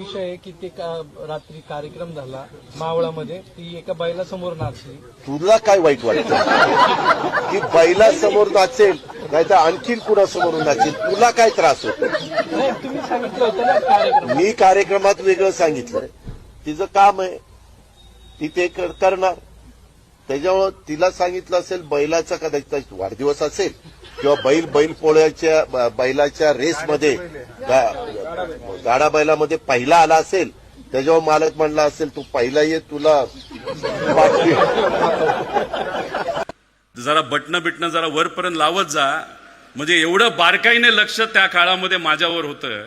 विषय आहे की ते का- रात्री कार्यक्रम झाला मावळामध्ये ती एका बैला समोर नाचली. तुला काय वाईट वाटतं? की बैला समोर नाचेल नाहीतर आणखीन कुणासमोर नाचेल? तुला काय त्रास होतो? नाही तुम्ही सांगितलं होतं ना कार्यक्रम. मी कार्यक्रमात वेगळं सांगितलंय तिचं काम आहे. ती ते कर- करणार. त्याच्यामुळं तिला सांगितलं असेल बैलाचा कदाचित वाढदिवस असेल किंवा बैल बैल पोळ्याच्या ब- बैलाच्या रेसमध्ये गाडा बैलामध्ये पहिला आला असेल त्याच्यावर मालक म्हणला असेल तू पहिला ये तुला जरा बटणं बिटणं जरा वरपर्यंत लावत जा. म्हणजे एवढं बारकाईने लक्ष त्या काळामध्ये माझ्यावर होतं.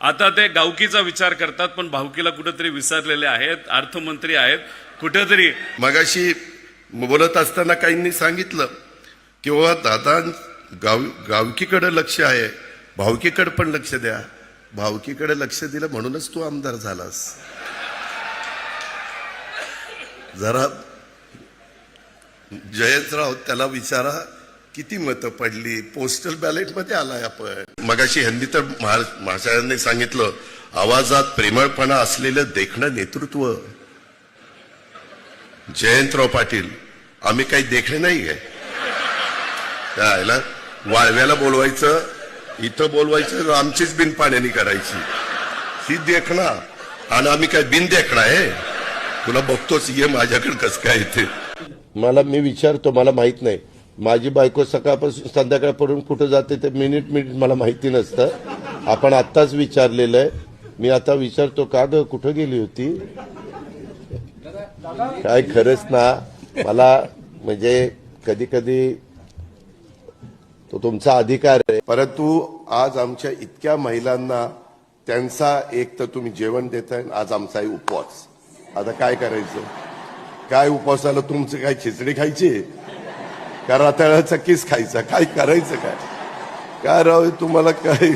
आता ते गावकीचा विचार करतात पण भावकीला कुठेतरी विसरलेले आहेत अर्थमंत्री आहेत कुठेतरी. मगाशी बोलत असताना काहींनी सांगितलं किंवा दादा गाव गावकीकडे लक्ष आहे भावकीकडे पण लक्ष द्या. भावकीकडे लक्ष दिलं म्हणूनच तू आमदार झालास. जरा जयंतराव त्याला विचारा किती मतं पडली? पोस्टल बॅलेटमध्ये आलाय आपण. मगाशी ह्यांनी तर महा- सांगितलं आवाजात प्रेमळपणा असलेलं देखणं नेतृत्व. जयंतराव पाटील आम्ही काही देखणे नाही आहे वाळव्याला बोलवायचं इथं बोलवायचं आमचीच बिन पाण्याने करायची ही देखणा आणि आम्ही काय बिन देखणा आहे तुला बघतोच ये माझ्याकडे कसं काय इथे. मला मी विचारतो मला माहीत नाही. माझी बायको सकाळपासून संध्याकाळपर्यंत कुठं जाते ते मिनिट मिनिट मला माहिती नसतं. आपण आत्ताच विचारलेलं आहे. मी आता विचारतो का ग कुठं गेली होती? काय खरंच ना मला म्हणजे कधी कधी तो तुमचा अधिकार परंतु आज आमच्या इतक्या महिलांना त्यांचा एक तर तुम्ही जेवण देताय आज आमचाही उपवास. आता काय करायचं? काय उपवासाला तुमचं काय खिचडी खायची? का रातळाचा किस खायचा? काय करायचं काय? काय राव तुम्हाला काय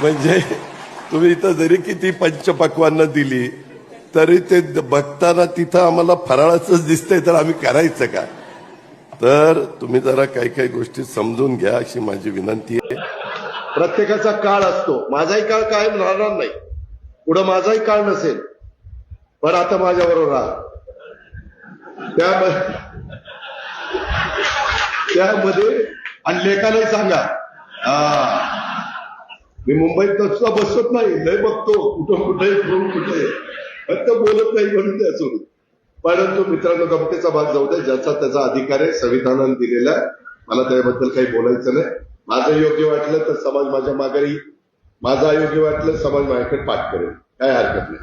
म्हणजे तुम्ही इथं जरी किती पंचपक्वांना दिली तरी ते बघताना तिथं आम्हाला फराळाचंच दिसतंय तर आम्ही करायचं काय तर तुम्ही जरा काही काही गोष्टी समजून घ्या अशी माझी विनंती आहे. प्रत्येकाचा काळ असतो. माझाही काळ कायम राहणार नाही. पुढं माझाही काळ नसेल. पण आता माझ्याबरोबर राहा. त्यामध्ये त्यामध्ये आणि लेखालाही सांगा. हा. मी मुंबईत नुसता बसत नाही. लय बघतो. कुठं कुठे कुठे. फक्त बोलत नाही म्हणून त्या सोडून. परंतु मित्रांनो गमतीचा भाग जाऊ दे ज्याचा त्याचा अधिकार आहे संविधानाने दिलेला आहे. मला त्याबद्दल काही बोलायचं नाही. माझं योग्य वाटलं तर समाज माझ्या माघारी माझं अयोग्य वाटलं समाज माझ्याकडे पाठ करेल. काय हरकत नाही.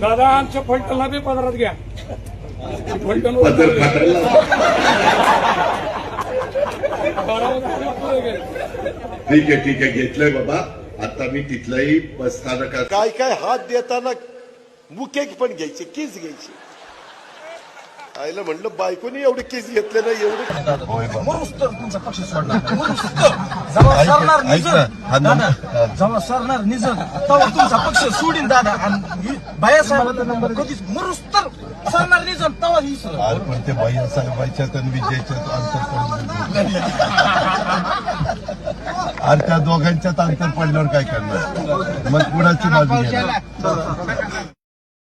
दादा आमच्या फलटणला बी पदरात घ्या. फलटण फाटायला ठीक आहे ठीक आहे. घेतलंय बाबा. आता मी तिथल्याही बस स्थानकात काय काय हात देताना मुके पण घ्यायचे किस घ्यायचे. आईला म्हणलं बायकोनी एवढे किस घेतले ना एवढे मरुस्तर तुमचा पक्ष सोडणार नाही. मरुस्तर. जेव्हा सरणार निजर. तेव्हा तुमचा पक्ष सोडीन दादा. आणि बायासाहेब कधीच मरुस्तर सरणार निजर तेव्हा ही सर पण ते बाई साहेबाच्यात आणि विजयच्यात अंतर अरे त्या दोघांच्यात अंतर पडल्यावर काय करणार? मग कुणाची बाजू घ्या